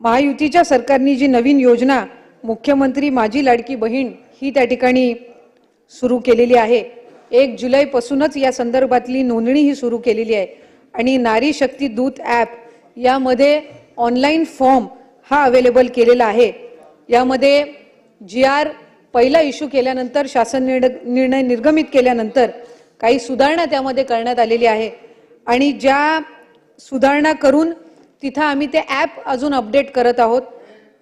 महायुतीच्या सरकारने जी नवीन योजना मुख्यमंत्री माझी लाडकी बहीण ही त्या ठिकाणी सुरू केलेली आहे. एक जुलैपासूनच या संदर्भातली नोंदणी ही सुरू केलेली आहे. आणि नारी शक्ती दूत ॲप यामध्ये ऑनलाईन फॉर्म हा अवेलेबल केलेला आहे. यामध्ये जी आर पहिला इश्यू केल्यानंतर शासन निर्णय निर्गमित केल्यानंतर काही सुधारणा त्यामध्ये करण्यात आलेली आहे. आणि ज्या सुधारणा करून तिथं आम्ही ते ॲप अजून अपडेट करत आहोत.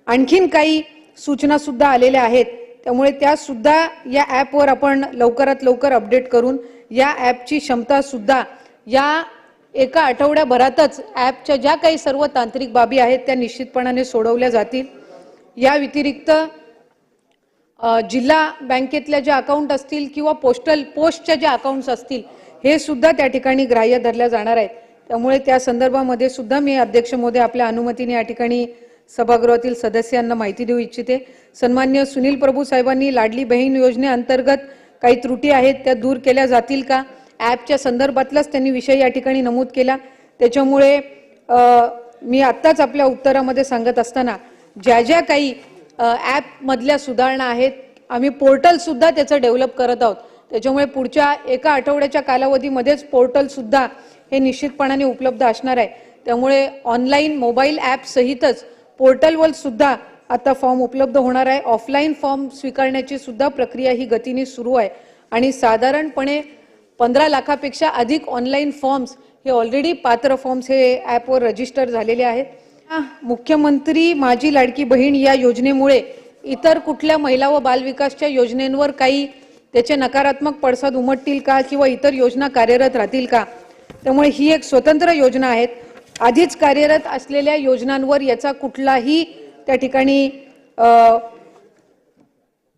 आणखीन काही सूचनासुद्धा आलेल्या आहेत. त्यामुळे त्यासुद्धा या ॲपवर आपण लवकरात लवकर अपडेट करून या ॲपची क्षमतासुद्धा या एका आठवड्याभरातच ॲपच्या ज्या काही सर्व तांत्रिक बाबी आहेत त्या निश्चितपणाने सोडवल्या जातील. या व्यतिरिक्त जिल्हा बँकेतल्या ज्या अकाउंट असतील किंवा पोस्टल पोस्टच्या ज्या अकाउंट्स असतील हे सुद्धा त्या ठिकाणी ग्राह्य धरल्या जाणार आहेत. त्यामुळे त्या संदर्भामध्ये सुद्धा मी अध्यक्ष मोदी आपल्या अनुमतीने या ठिकाणी सभागृहातील सदस्यांना माहिती देऊ इच्छिते. सन्मान्य सुनील प्रभू साहेबांनी लाडली बहीण योजनेअंतर्गत काही त्रुटी आहेत त्या दूर केल्या जातील का? ॲपच्या संदर्भातलाच त्यांनी विषय या ठिकाणी नमूद केला. त्याच्यामुळे मी आत्ताच आपल्या उत्तरामध्ये सांगत असताना ज्या ज्या काही ॲपमधल्या सुधारणा आहेत आम्ही पोर्टलसुद्धा त्याचं डेव्हलप करत आहोत. त्याच्यामुळे पुढच्या एका आठवड्याच्या कालावधीमध्येच पोर्टल सुद्धा हे निश्चितपणाने उपलब्ध असणार आहे. त्यामुळे ऑनलाईन मोबाईल ॲप सहितच पोर्टलवर सुद्धा आता फॉर्म उपलब्ध होणार आहे. ऑफलाईन फॉर्म स्वीकारण्याची सुद्धा प्रक्रिया ही गतीने सुरू आहे. आणि साधारणपणे पंधरा लाखापेक्षा अधिक ऑनलाईन फॉर्म्स हे ऑलरेडी पात्र फॉर्म्स हे ॲपवर रजिस्टर झालेले आहेत. मुख्यमंत्री माझी लाडकी बहीण या योजनेमुळे इतर कुठल्या महिला व बालविकासच्या योजनेंवर काही त्याचे नकारात्मक पडसाद उमटतील का किंवा इतर योजना कार्यरत राहतील का? त्यामुळे ही एक स्वतंत्र योजना आहेत. आधीच कार्यरत असलेल्या योजनांवर याचा कुठलाही त्या ठिकाणी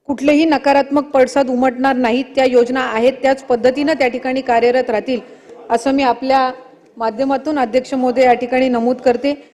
कुठलेही नकारात्मक पडसाद उमटणार नाहीत. त्या योजना आहेत त्याच पद्धतीनं त्या ठिकाणी कार्यरत राहतील असं मी आपल्या माध्यमातून अध्यक्ष महोदय या ठिकाणी नमूद करते.